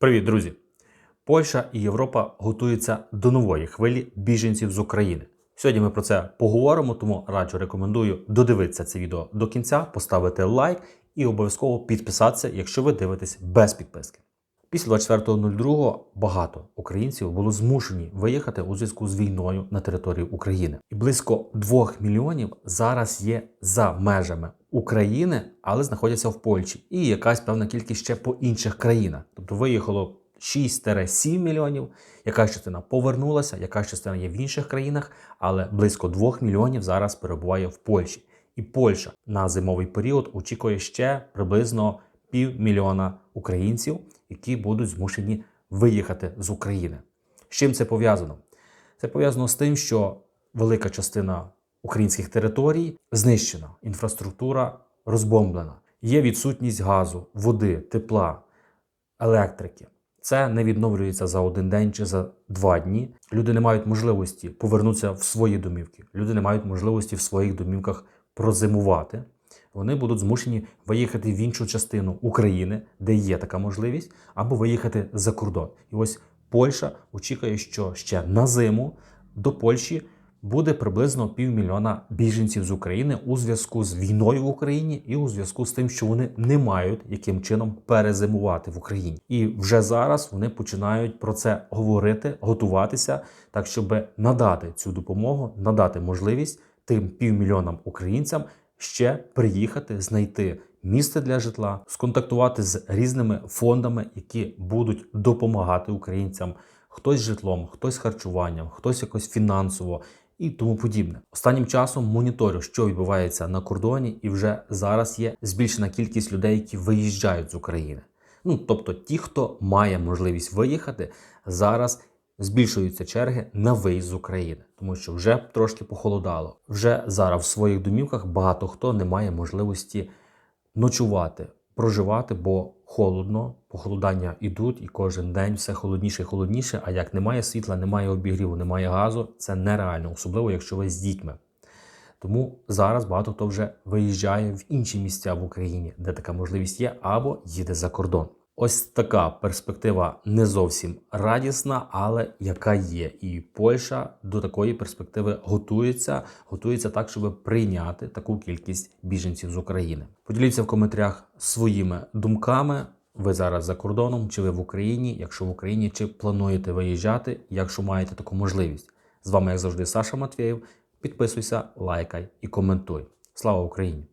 Привіт, друзі! Польща і Європа готуються до нової хвилі біженців з України. Сьогодні ми про це поговоримо, тому раджу рекомендую додивитися це відео до кінця, поставити лайк і обов'язково підписатися, якщо ви дивитесь без підписки. Після 24.02 багато українців було змушені виїхати у зв'язку з війною на території України. І близько 2 мільйонів зараз є за межами України, але знаходяться в Польщі. І якась певна кількість ще по інших країнах. Тобто виїхало 6-7 мільйонів. Якась частина повернулася, якась частина є в інших країнах, але близько 2 мільйонів зараз перебуває в Польщі. І Польща на зимовий період очікує ще приблизно півмільйона українців, які будуть змушені виїхати з України. З чим це пов'язано? Це пов'язано з тим, що велика частина українських територій знищена, інфраструктура розбомблена, є відсутність газу, води, тепла, електрики. Це не відновлюється за один день чи за два дні. Люди не мають можливості повернутися в свої домівки. Люди не мають можливості в своїх домівках прозимувати. Вони будуть змушені виїхати в іншу частину України, де є така можливість, або виїхати за кордон. І ось Польща очікує, що ще на зиму до Польщі буде приблизно півмільйона біженців з України у зв'язку з війною в Україні і у зв'язку з тим, що вони не мають яким чином перезимувати в Україні. І вже зараз вони починають про це говорити, готуватися, так щоб надати цю допомогу, надати можливість тим півмільйонам українцям ще приїхати, знайти місце для житла, сконтактувати з різними фондами, які будуть допомагати українцям. Хтось житлом, хтось харчуванням, хтось якось фінансово і тому подібне. Останнім часом моніторю, що відбувається на кордоні, і вже зараз є збільшена кількість людей, які виїжджають з України. Ну тобто, ті, хто має можливість виїхати, зараз збільшуються черги на виїзд з України, тому що вже трошки похолодало. Вже зараз в своїх домівках багато хто не має можливості ночувати, проживати, бо холодно, похолодання йдуть, і кожен день все холодніше і холодніше. А як немає світла, немає обігріву, немає газу, це нереально, особливо якщо ви з дітьми. Тому зараз багато хто вже виїжджає в інші місця в Україні, де така можливість є, або їде за кордон. Ось така перспектива не зовсім радісна, але яка є. І Польща до такої перспективи готується, готується так, щоб прийняти таку кількість біженців з України. Поділіться в коментарях своїми думками. Ви зараз за кордоном, чи ви в Україні? Якщо в Україні, чи плануєте виїжджати, якщо маєте таку можливість. З вами, як завжди, Саша Матвєєв. Підписуйся, лайкай і коментуй. Слава Україні!